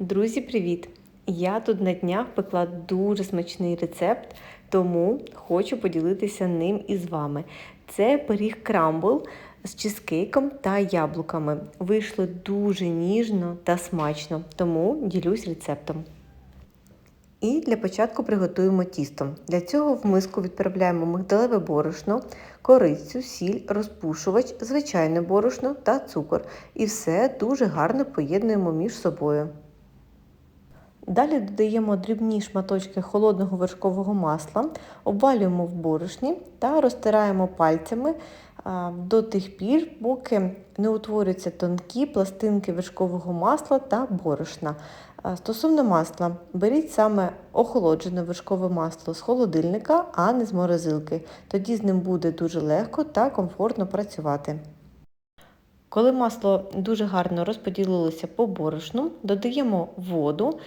Друзі, привіт! Я тут на днях пекла дуже смачний рецепт, тому хочу поділитися ним із вами. Це пиріг крамбл з чизкейком та яблуками. Вийшло дуже ніжно та смачно, тому ділюсь рецептом. І для початку приготуємо тісто. Для цього в миску відправляємо мигдалеве борошно, корицю, сіль, розпушувач, звичайне борошно та цукор. І все дуже гарно поєднуємо між собою. Далі додаємо дрібні шматочки холодного вершкового масла, обвалюємо в борошні та розтираємо пальцями до тих пір, поки не утворюються тонкі пластинки вершкового масла та борошна. Стосовно масла, беріть саме охолоджене вершкове масло з холодильника, а не з морозилки. Тоді з ним буде дуже легко та комфортно працювати. Коли масло дуже гарно розподілилося по борошну, додаємо воду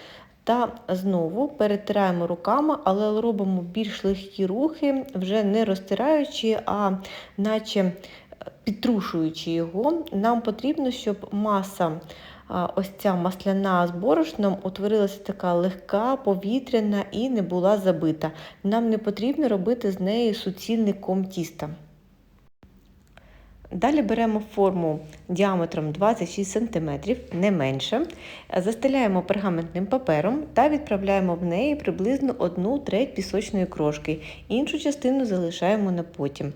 та знову перетираємо руками, але робимо більш легкі рухи, вже не розтираючи, а наче підтрушуючи його. Нам потрібно, щоб маса ось ця масляна з борошном утворилася така легка, повітряна і не була забита. Нам не потрібно робити з неї суцільний ком тіста. Далі беремо форму діаметром 26 см, не менше, застеляємо пергаментним папером та відправляємо в неї приблизно 1 треть пісочної крошки. Іншу частину залишаємо на потім.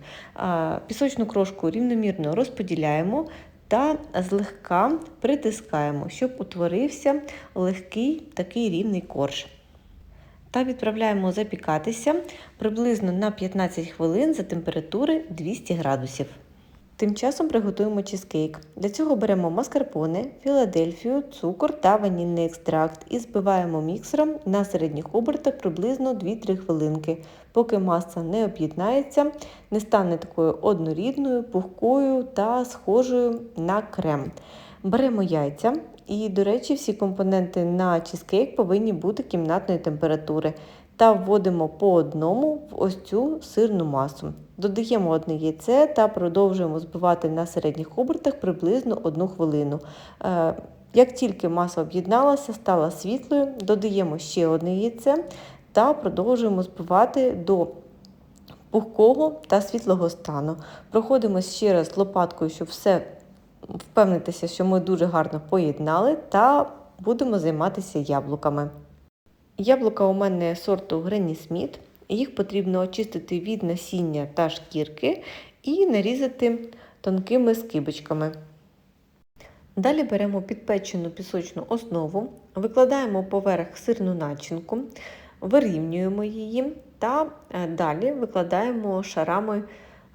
Пісочну крошку рівномірно розподіляємо та злегка притискаємо, щоб утворився легкий такий рівний корж. Та відправляємо запікатися приблизно на 15 хвилин за температури 200 градусів. Тим часом приготуємо чизкейк. Для цього беремо маскарпоне, філадельфію, цукор та ванільний екстракт і збиваємо міксером на середніх обертах приблизно 2-3 хвилинки, поки маса не об'єднається, не стане такою однорідною, пухкою та схожою на крем. Беремо яйця. І, до речі, всі компоненти на чизкейк повинні бути кімнатної температури та вводимо по одному в ось цю сирну масу. Додаємо одне яйце та продовжуємо збивати на середніх обертах приблизно 1 хвилину. Е, як тільки маса об'єдналася, стала світлою, додаємо ще одне яйце та продовжуємо збивати до пухкого та світлого стану. Проходимо ще раз лопаткою, щоб все впевнитися, що ми дуже гарно поєднали, та будемо займатися яблуками. Яблука у мене сорту Гренні Сміт. Їх потрібно очистити від насіння та шкірки і нарізати тонкими скибочками. Далі беремо підпечену пісочну основу, викладаємо поверх сирну начинку, вирівнюємо її та е, далі викладаємо шарами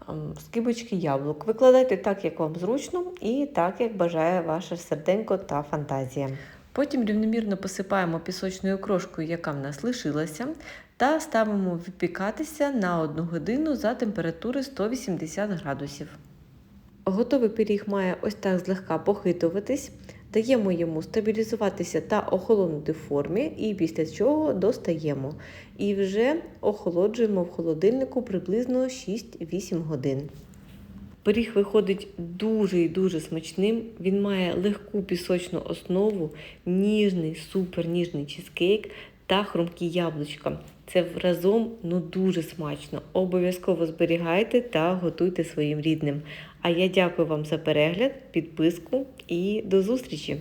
ем, скибочки яблук. Викладайте так, як вам зручно, і так, як бажає ваше серденько та фантазія. Потім рівномірно посипаємо пісочною крошкою, яка в нас лишилася, та ставимо випікатися на 1 годину за температури 180 градусів. Готовий пиріг має ось так злегка похитуватись, даємо йому стабілізуватися та охолонути в формі, і після чого достаємо. І вже охолоджуємо в холодильнику приблизно 6-8 годин. Пиріг виходить дуже і дуже смачним. Він має легку пісочну основу, ніжний, супер ніжний чизкейк та хрумкі яблучка. Це разом ну дуже смачно. Обов'язково зберігайте та готуйте своїм рідним. А я дякую вам за перегляд, підписку і до зустрічі!